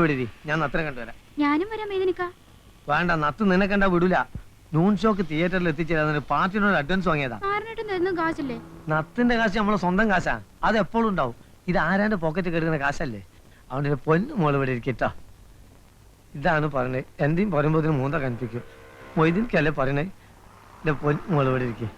വിടിരി ഞാൻ നത്തനെ കണ്ടുവരാം. ഞാനും വരാം മേദിനിക്ക. വേണ്ട നത്ത് നിന്നെ കണ്ടാ വിടൂല. നൂൺ ഷോക്ക് തിയേറ്ററിൽ എത്തിച്ചേരാൻ പാർട്ടിനോട് അഡ്വാൻസ് വാങ്ങിയതാ. ആറിനിട്ടും തരുന്ന കാശല്ലേ? നത്തിന്റെ കാശ് നമ്മളെ സ്വന്തം കാശാ. അത് എപ്പോഴും ഉണ്ടാവും. ഇത് ആരാന്റെ പോക്കറ്റ് കെടുക്കുന്ന കാശല്ലേ? അവന്റെ പൊന്നു മോൾ ഇവിടെ ഇരിക്കട്ടോ. ഇതാണ് പറഞ്ഞത് എന്തെയും പറയുമ്പോൾ മൂന്ന കണിപ്പിക്കും മൊയ്തീൻക്കല്ലേ പറയണേ? എന്റെ പൊന്നു മോൾ ഇവിടെ ഇരിക്കേ.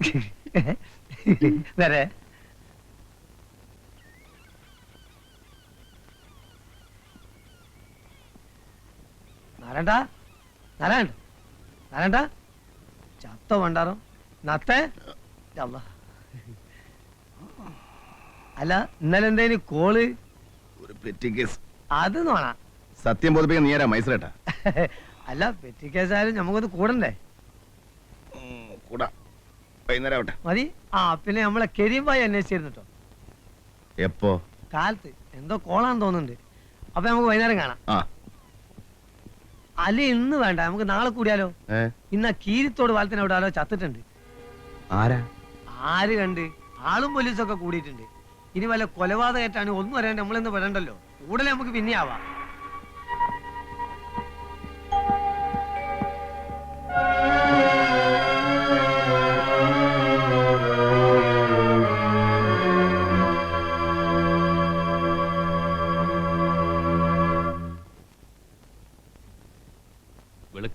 വരെ. നാരായണ്ട നാരായണ്ട നാരായണ്ട ചത്ത വേണ്ടാറോ നത്തേ? അല്ലാ. അല്ല ഇന്നലെ എന്തേന് കോൾ? ഒരു പെറ്റി കേസ്. അത് നോണ സത്യം ബോധിപ്പിക്കാൻ നീ ആരാ? മൈസൂരേട്ടാ? അല്ല പെറ്റി കേസായാലും നമുക്കൊന്ന് കൂടണ്ടേ? കൂടാ. വൈകുന്നേരം ആവട്ടെ. മതി. ആ പിന്നെ നമ്മളെ കരീംബായി അന്വേഷിച്ചിരുന്നിട്ടോ എപ്പോ? കാലത്ത്. എന്തോ കോളാന്ന് തോന്നുന്നുണ്ട്. അപ്പൊ നമുക്ക് വൈകുന്നേരം കാണാം. ആ. അല്ല ഇന്ന് വേണ്ട നമുക്ക് നാളെ കൂടിയാലോ? ഇന്ന കീരിത്തോട് പാലത്തിന് അവിടെ ആരോ ചത്തിട്ടുണ്ട്. ആരാ? ആര് കണ്ട്? ആളും പോലീസും ഒക്കെ കൂടിയിട്ടുണ്ട്. ഇനി വല്ല കൊലപാതകമായിട്ടാണ് ഒന്നും അറിയാണ്ട് നമ്മളെന്ന് പറയണ്ടല്ലോ കൂടുതൽ നമുക്ക് പിന്നെ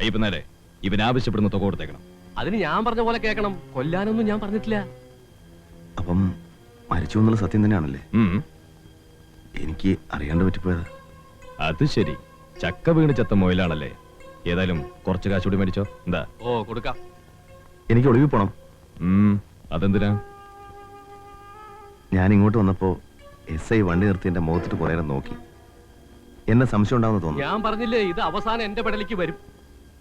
അയ്യപ്പനാരെ ഇവൻ ആവശ്യപ്പെടുന്ന തുക കൊടുത്തേക്കണം. അതിന് ഞാൻ പറഞ്ഞ പോലെ കേൾക്കണം. കൊല്ലാനൊന്നും ഞാൻ പറഞ്ഞിട്ടില്ല. അപ്പം മരിച്ചു എന്നുള്ള സത്യം തന്നെയാണല്ലേ? എനിക്ക് അറിയാണ്ട് പറ്റിപ്പോയതാ. അത് ശരി. ചക്ക വീണ് ചത്ത മൊയിലാണല്ലേ? ഏതായാലും കുറച്ച് കാശുകൂടി മേടിച്ചോ. എന്താ? ഓ കൊടുക്കാം. എനിക്ക് ഒളിവിൽ പോണം. അതെന്തിനാ? ഞാൻ ഇങ്ങോട്ട് വന്നപ്പോ എസ് ഐ വണ്ടി നിർത്തി എന്റെ മുഖത്തിട്ട് കുറേ നോക്കി. എന്നെ സംശയം ഉണ്ടാവുന്ന തോന്നുന്നു. ഞാൻ പറഞ്ഞില്ലേ ഇത് അവസാനം എന്റെ പെടലിക്ക് വരും.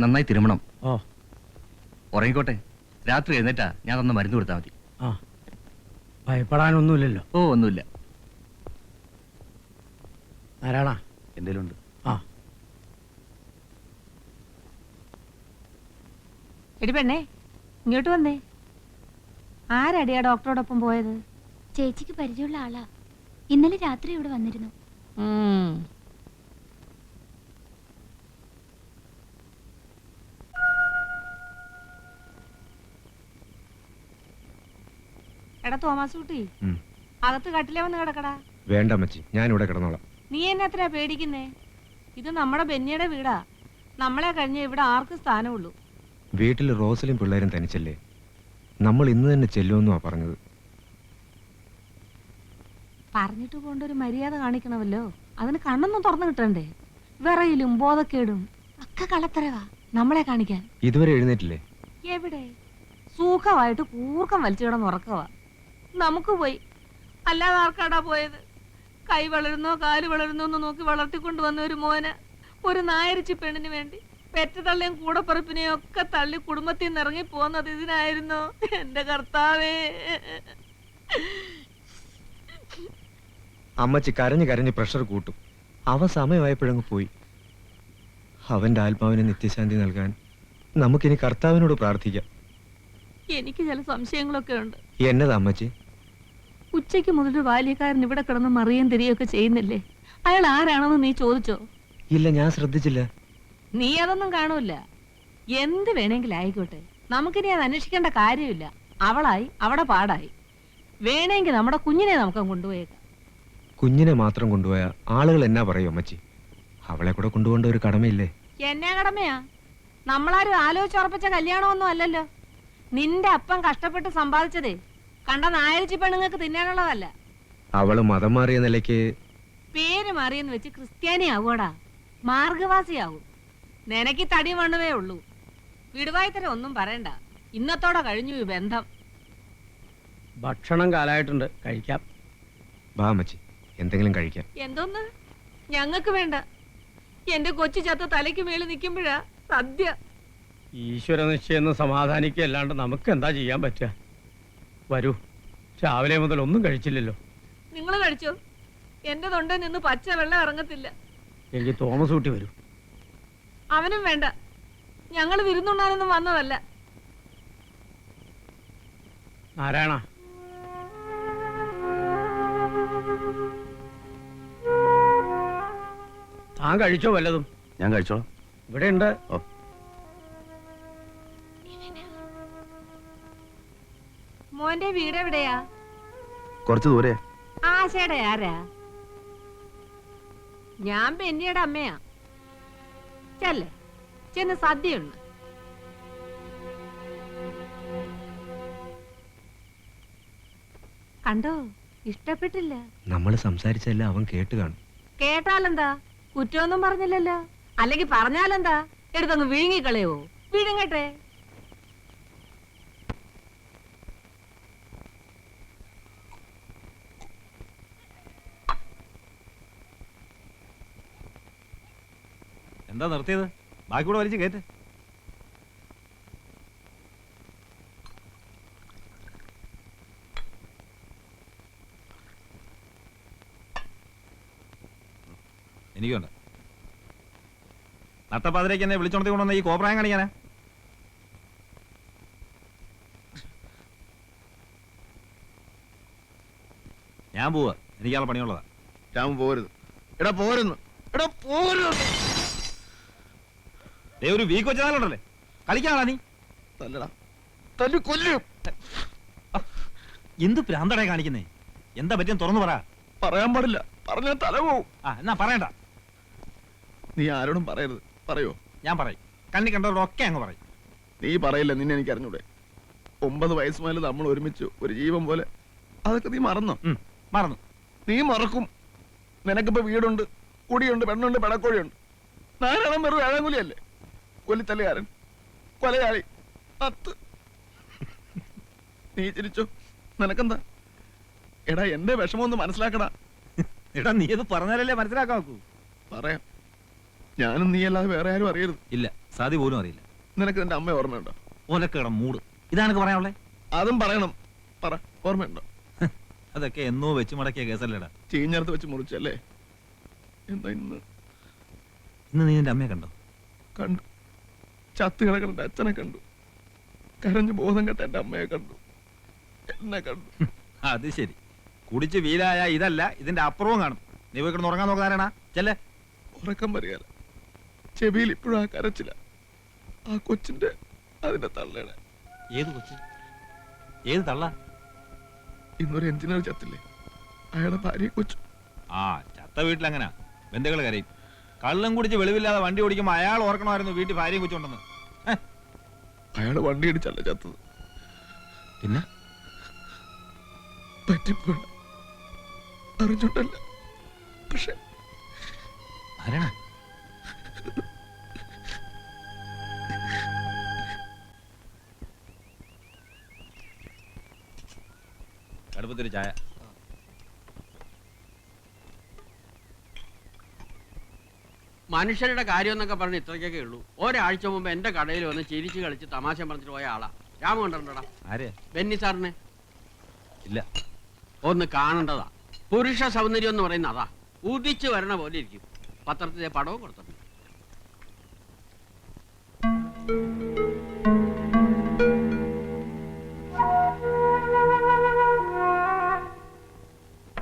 നന്നായി തിരുമണം. ഓ ഉറങ്ങിക്കോട്ടെ. രാത്രി എഴുന്നേറ്റാ ഞാൻ തന്ന മരുന്ന് കൊടുത്താൽ മതി. ആ. ഭയപ്പെടാനൊന്നുമില്ലല്ലോ. ഓ ഒന്നുമില്ല. നാരായണ എന്തേലും ഉണ്ട് ആ. എടി പെണ്ണേ ഇങ്ങോട്ട് വന്നേ. ആരടിയാ ഡോക്ടറോടൊപ്പം പോയത്? ചേച്ചിക്ക് പരിചയമുള്ള ആളാ. ഇന്നലെ രാത്രി ഇവിടെ വന്നിരുന്നു. എടാ തോമാസ് കുട്ടി. ഉം. അകത്ത് കട്ടിലേ വന്ന് കിടക്കടാ. വേണ്ട അമ്മച്ചി ഞാൻ ഇവിടെ കിടന്നോളാം. നീ എന്നെ എത്രയാ പേടിക്കുന്നേ? ഇത് നമ്മുടെ ബെന്നിയുടെ വീടാ. നമ്മളെ കഴിഞ്ഞ ഇവിടെ ആർക്ക് സ്ഥാനമുള്ളൂ. വീട്ടിൽ റോസലും പിള്ളേരും തനിച്ചല്ലേ? നമ്മൾ ഇന്ന് തന്നെ ചെല്ലുമെന്നുവാ പറഞ്ഞത്. പറഞ്ഞിട്ട് പോണ്ട ഒരു മര്യാദ കാണിക്കണമല്ലോ. അതിന് കണ്ണൊന്നും തുറന്നു കിട്ടണ്ടേ? വിറയിലും ബോധക്കേടും ഒക്കെ കളത്തരവാ നമ്മളെ കാണിക്കാൻ. ഇതുവരെ എഴുന്നേറ്റില്ലേ? എവിടെ? സൂഖമായിട്ട് കൂർക്കം വലിച്ചു കിടന്ന് ഉറക്കവാ. നമുക്ക് പോയി. അല്ലാതെ ആർക്കാടാ പോയത്? കൈ വളരുന്നോ കാൽ വളരുന്നോ എന്ന് നോക്കി വളർത്തിക്കൊണ്ട് വന്ന ഒരു മോന് ഒരു നായരിച്ചി പെണ്ണിന് വേണ്ടി പെറ്റതള്ളിയും കൂടപ്പറപ്പിനെയും ഒക്കെ തള്ളി കുടുംബത്തിൽ നിന്ന് ഇറങ്ങി പോകുന്നത് ഇതിനായിരുന്നു. എന്റെ കർത്താവേ. അമ്മച്ചി കരഞ്ഞു കരഞ്ഞ് പ്രഷർ കൂട്ടും. അവ സമയമായപ്പോഴങ്ങ് പോയി. അവന്റെ ആത്മാവിന് നിത്യശാന്തി നൽകാൻ നമുക്കിനി കർത്താവിനോട് പ്രാർത്ഥിക്കാം. എനിക്ക് ചില സംശയങ്ങളൊക്കെ ഉണ്ട്. എന്നതാ അമ്മച്ചി? ഉച്ചയ്ക്ക് മുതൽ ബാല്യക്കാരൻ ഇവിടെ കിടന്ന് മറിയും തിരികെയൊക്കെ ചെയ്യുന്നില്ലേ? അയാൾ ആരാണെന്ന് നീ ചോദിച്ചോ? ഇല്ല ഞാൻ ശ്രദ്ധിച്ചില്ല. നീ അതൊന്നും കാണൂല എന്ത് വേണമെങ്കിലും ആയിക്കോട്ടെ. നമുക്കിനി അത് അന്വേഷിക്കേണ്ട കാര്യമില്ല. അവളായി അവിടെ പാടായി. വേണമെങ്കിൽ നമ്മുടെ കുഞ്ഞിനെ നമുക്ക് കൊണ്ടുപോയേക്കാം. കുഞ്ഞിനെ മാത്രം കൊണ്ടുപോയ ആളുകൾ എന്നാ പറയും അമ്മച്ചി? അവളെ കൂടെ കൊണ്ടുപോകേണ്ട ഒരു കടമയില്ലേ? എന്നാ കടമയാ? നമ്മളാരും ആലോചിച്ചുറപ്പിച്ച കല്യാണമൊന്നും അല്ലല്ലോ. നിന്റെ അപ്പം കഷ്ടപ്പെട്ട് സമ്പാദിച്ചതേ. കണ്ട നായരിച്ചി പെണ്ണുങ്ങൾക്ക് തിന്നാനുള്ളതല്ല. അവൾ മതം മാറിയ നിലയ്ക്ക് പേര് മാറിയെന്ന് വെച്ച് ക്രിസ്ത്യാനി ആവോടാ മാർഗവാസിയാവും. നിനക്ക് തടി മണ്ണുവേ ഉള്ളൂ. വിടുവായിത്തരം ഒന്നും പറയണ്ട. ഇന്നത്തോടെ കഴിഞ്ഞു ഈ ബന്ധം. ഭക്ഷണം കാലായിട്ടുണ്ട്. കഴിക്കാം. വാ അമ്മച്ചി. എന്തെങ്കിലും കഴിക്കാം. എന്തോന്ന്? ഞങ്ങൾക്ക് വേണ്ട. എന്റെ കൊച്ചു ചത്ത് തലയ്ക്ക് മേളിൽ നിൽക്കുമ്പോഴാ സദ്യ. ഈശ്വര നിശ്ചയെന്ന് സമാധാനിക്കുക അല്ലാണ്ട് നമുക്ക് എന്താ ചെയ്യാൻ പറ്റുക? വരൂ. രാവിലെ മുതൽ ഒന്നും കഴിച്ചില്ലല്ലോ. നിങ്ങൾ കഴിച്ചോ? എന്റെ തൊണ്ട നിന്ന് പച്ച വെള്ളം ഇറങ്ങത്തില്ല. എനിക്ക് തോമസ് ഊട്ടി വരൂ. അവനും വേണ്ട. ഞങ്ങൾ വിരുന്നുണ്ണാനൊന്നും വന്നതല്ല. നാരായണ. താൻ കഴിച്ചോ വല്ലതും? ഞാൻ കഴിച്ചോളാം. ഇവിടെ ഉണ്ട് ഓ. മോന്റെ വീട് എവിടെയാ? കുറച്ച് ദൂരെ. ആശയുടെ ആരാ? ഞാൻ പെന്നിയുടെ അമ്മയാ. ചെല്ലേ. ചെന്ന് സദ്യയുണ്ട് കണ്ടോ? ഇഷ്ടപ്പെട്ടില്ല. നമ്മൾ സംസാരിച്ചല്ല അവൻ കേട്ട് കാണും. കേട്ടാലെന്താ? കുറ്റമൊന്നും പറഞ്ഞില്ലല്ലോ. അല്ലെങ്കിൽ പറഞ്ഞാലെന്താ? എടുത്തങ്ങ് വിഴുങ്ങിക്കളയോ വിഴുങ്ങട്ടെ. എന്താ നിർത്തിയത്? ബാക്കി കൂടെ വലിച്ചു കയറ്റ് എനിക്കുണ്ട്. നട്ടപ്പാതിരേക്ക് എന്നെ വിളിച്ചോണ്ടി കൊണ്ടുവന്ന ഈ കോപ്രായം കാണിക്കാനാ? ഞാൻ പോവാ. എനിക്കാളെ പണിയുള്ളതാ. രാമൻ പോരുത്. എടാ പോരുന്നു. എടാ പോരുന്നു. ദേ ഒരു വീക്ക് വെച്ചതാലുണ്ടല്ലേ കളിക്കാണോ നീ? തല്ലടാ. തല്ലു കൊല്ലും. എന്ത് പ്രാന്തടേ കാണിക്കുന്നേ? എന്താ പറ്റിയ തുറന്നു പറ. പറയാൻ പാടില്ല. പറഞ്ഞാൽ തല പോവും. ആ എന്നാ പറയണ്ട. നീ ആരോടും പറയരുത്. പറയോ? ഞാൻ പറയും. കണ്ണി കണ്ടവരോടൊക്കെ അങ്ങ് പറയും. നീ പറയില്ല നിന്നെ എനിക്ക് അറിഞ്ഞൂടെ. ഒമ്പത് വയസ്സ് മുതൽ നമ്മൾ ഒരുമിച്ച് ഒരു ജീവൻ പോലെ. അതൊക്കെ നീ മറന്നോ? ഉം, മറന്നു. നീ മറക്കും. നിനക്കിപ്പോ വീടുണ്ട് കുടിയുണ്ട് പെണ്ണുണ്ട് പെടക്കോഴിയുണ്ട്. നാരായണം വെറും ഏഴാങ്കുലിയല്ലേ കൊല്ലിത്തല്ലുകാരൻ കൊലയാളി. അത്ത് നീ ചിരിച്ചു? നിനക്കെന്താ? എടാ എന്റെ വിഷമം ഒന്ന് മനസ്സിലാക്കടാ. എടാ നീ അത് പറഞ്ഞാലല്ലേ മനസ്സിലാക്കാൻ നോക്കൂ. പറയാം. ഞാനും നീ അല്ലാതെ വേറെ ആരും അറിയരുത്. ഇല്ല സാധി പോലും അറിയില്ല. നിനക്ക് നിന്റെ അമ്മ ഓർമ്മയുണ്ടോ? ഓലക്കടം മൂട്. ഇതാണ് പറയാനുള്ളേ? അതും പറയണം. പറ ഓർമ്മയുണ്ടോ? അതൊക്കെ എന്നോ വെച്ച് മടക്കിയ കേസല്ലേടാ. ചീഞ്ഞടുത്ത് വെച്ച് മുറിച്ചല്ലേ? എന്താ ഇന്ന്? ഇന്ന് നീ എന്റെ അമ്മയെ കണ്ടോ? കണ്ടു. ചത്ത് കിടക്കുന്ന അച്ഛനെ കണ്ടു. കരഞ്ഞു ബോധം കെട്ട എന്റെ അമ്മയെ കണ്ടു. എന്നെ കണ്ടു. അത് ശരി. കുടിച്ച് വീലായ ഇതല്ല ഇതിന്റെ അപ്പുറവും കാണും. നീ പോയി കിടന്ന് ഉറങ്ങാൻ നോക്കാനാണാ ചെല്ലേ. ഉറക്കം വരികയല്ല. ചെവിയിൽ ഇപ്പോഴും ആ കരച്ചില്ല ആ കൊച്ചിന്റെ അതിന്റെ തള്ളയുടെ. ഏത് കൊച്ചു? ഏത് തള്ള? ഇന്നൊരു എഞ്ചിനീയർ ചത്തില്ലേ? അയാളുടെ ഭാര്യയെ കൊച്ചു. ആ ചത്ത വീട്ടിൽ ബന്ധുക്കൾ കരയും. കള്ളും കുടിച്ച് വെളിവില്ലാതെ വണ്ടി ഓടിക്കുമ്പോൾ അയാൾ ഓർക്കണമായിരുന്നു വീട്ടിൽ ഭാര്യയും കൊച്ചുണ്ടെന്ന് അയാൾ വണ്ടി ഇടിച്ചല്ല ചത്തത്. പിന്നെ? പറ്റിപ്പോ അറിഞ്ഞോണ്ടല്ല. പക്ഷെ ആരാണ്? കടുപ്പത്തൊരു ചായ. മനുഷ്യരുടെ കാര്യം എന്നൊക്കെ പറഞ്ഞ് ഇത്രയ്ക്കൊക്കെ ഉള്ളൂ. ഒരാഴ്ച മുമ്പ് എന്റെ കടയിൽ വന്ന് ചിരിച്ച് കളിച്ച് തമാശ പറഞ്ഞിട്ട് പോയ ആളാ. രാമ കണ്ടിട്ടുണ്ടോടാ ആരെ? ബെന്നി സാറിനെ. ഇല്ല. ഒന്ന് കാണേണ്ടതാ. പുരുഷ സൗന്ദര്യം എന്ന് പറയുന്ന അതാ. ഉദിച്ചു വരണ പോലെ ഇരിക്കും. പത്രത്തിലെ പടവും കൊടുത്തിട്ടുണ്ട്.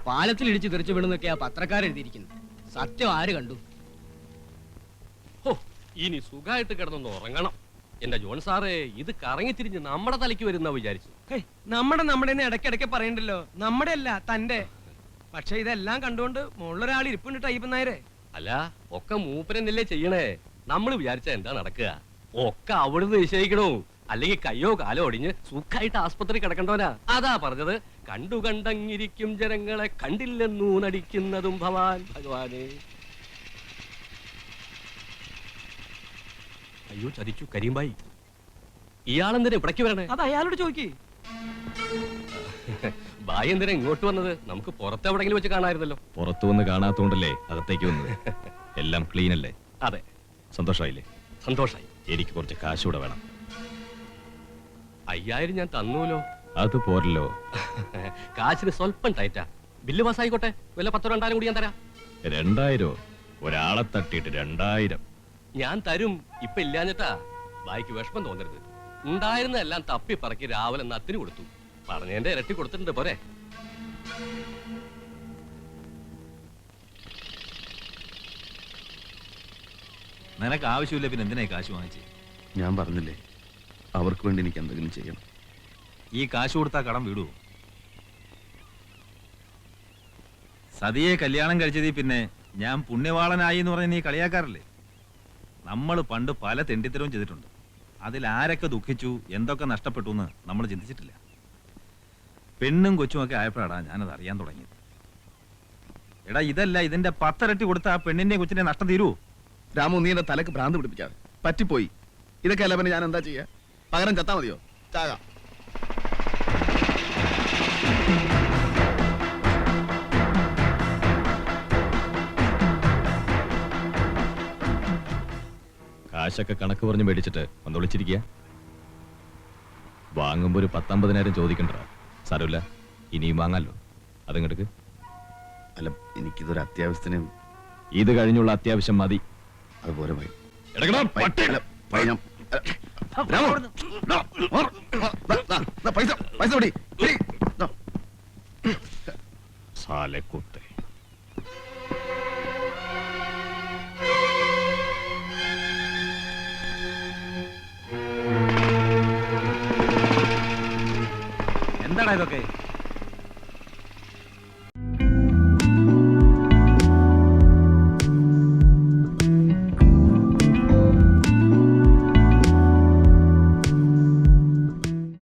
പാലത്തിൽ ഇടിച്ച് തെറിച്ചു വീണെന്നൊക്കെയാ പത്രക്കാരെഴുതിയിരിക്കുന്നത്. സത്യം ആര് കണ്ടു? ഇനി സുഖമായിട്ട് കിടന്നൊന്ന് ഉറങ്ങണം. എന്റെ ജോൺ സാറേ ഇത് കറങ്ങി തിരിഞ്ഞ് നമ്മുടെ തലയ്ക്ക് വരുന്ന വിചാരിച്ചു. നമ്മുടെ നമ്മുടെ ഇടയ്ക്കിടയ്ക്ക് പറയണ്ടല്ലോ. നമ്മുടെ അല്ല തന്റെ പക്ഷെ ഇതെല്ലാം കണ്ടുകൊണ്ട് മുകളിലൊരാൾ ഇരിപ്പുണ്ട് ടൈപ്പ് നായരെ. അല്ല ഒക്കെ മൂപ്പരെന്നല്ലേ ചെയ്യണേ? നമ്മൾ വിചാരിച്ച എന്താ നടക്കുക? ഒക്കെ അവിടുന്ന് നിശ്ചയിക്കണോ. അല്ലെങ്കിൽ കയ്യോ കാലോ ഒടിഞ്ഞ് സുഖമായിട്ട് ആസ്പത്രി കിടക്കണ്ടോനാ അതാ പറഞ്ഞത്. കണ്ടു കണ്ടങ്ങിരിക്കും ജനങ്ങളെ കണ്ടില്ലെന്നൂ നടിക്കുന്നതും ഭവാൻ ഭഗവാനെ. അയ്യോ ചതിച്ചു. കരീംബായി. ഇയാളെന്തിനാ ഇവിടേക്ക് വരണേ? അത് അയാളോട് ചോദിക്ക്. ബായി എന്തിനാ ഇങ്ങോട്ട് വന്നത്? നമുക്ക് പുറത്തെവിടെങ്കിലും വെച്ച് കാണാമായിരുന്നല്ലോ. പുറത്തു വന്ന് കാണാത്തോണ്ടല്ലേ അകത്തേക്ക് വന്നത്? എല്ലാം ക്ലീൻ അല്ലേ? അതെ. സന്തോഷമായില്ലേ സന്തോഷായി. എനിക്ക് കുറച്ച് കാശ് കൂടെ വേണം. അയ്യായിരം ഞാൻ തന്നൂലോ? അത് പോരല്ലോ. കാശിന് സ്വല്പം ടൈറ്റാ ബില്ല് പാസ്സായിക്കോട്ടെ. വല്ല പത്തോ രണ്ടായിരം കൂടി ഞാൻ തരാം. രണ്ടായിരോ? ഒരാളെ തട്ടിയിട്ട് രണ്ടായിരം. ഞാൻ തരും. ഇപ്പൊ ഇല്ലാഞ്ഞിട്ടാ ബായിക്ക് വിഷമം തോന്നരുത്. ഉണ്ടായിരുന്ന എല്ലാം തപ്പി പറക്കി രാവിലെ നത്തിന് കൊടുത്തു. പറഞ്ഞതിന്റെ ഇരട്ടി കൊടുത്തിട്ടുണ്ട് പോരെ. നിനക്ക് ആവശ്യമില്ല പിന്നെ എന്തിനായി ഈ കാശ് വാങ്ങിച്ചേ? ഞാൻ പറഞ്ഞില്ലേ അവർക്ക് വേണ്ടി എനിക്ക് എന്തെങ്കിലും ചെയ്യണം. ഈ കാശ് കൊടുത്താ കടം വിടുവോ സതിയെ കല്യാണം കഴിച്ചതിൽ പിന്നെ ഞാൻ പുണ്യവാളനായി എന്ന് പറഞ്ഞ നീ കളിയാക്കാറില്ലേ? നമ്മൾ പണ്ട് പല തെണ്ടിത്തരവും ചെയ്തിട്ടുണ്ട്. അതിൽ ആരൊക്കെ ദുഃഖിച്ചു എന്തൊക്കെ നഷ്ടപ്പെട്ടു എന്ന് നമ്മൾ ചിന്തിച്ചിട്ടില്ല. പെണ്ണും കൊച്ചുമൊക്കെ ആയപ്പോഴാണ് ഞാനത് അറിയാൻ തുടങ്ങിയത്. എടാ ഇതല്ല ഇതിന്റെ പത്തരട്ടി കൊടുത്ത ആ പെണ്ണിന്റെ കൊച്ചിന്റെ നഷ്ടം തീരൂ? രാമു നീ എന്റെ തലക്ക് ഭ്രാന്ത് പിടിപ്പിക്കാതെ. പറ്റിപ്പോയി. ഇതൊക്കെ അല്ല പിന്നെ ഞാൻ എന്താ ചെയ്യാ? പകരം ചത്താ മതിയോ? ചാകാം. കാശൊക്കെ കണക്ക് പറഞ്ഞ് മേടിച്ചിട്ട് ഒന്ന് വിളിച്ചിരിക്കുക വാങ്ങുമ്പോ ഒരു പത്തമ്പതിനായിരം ചോദിക്കണ്ട സാരമില്ല ഇനിയും വാങ്ങാലോ. അതിങ്ങെടുക്ക് അല്ല എനിക്കിതൊരു അത്യാവശ്യത്തിന് ഇത് കഴിഞ്ഞുള്ള അത്യാവശ്യം മതി. അതുപോലെ പോയി. പൈസ പൈസ സാലെ. ഇതൊക്കെ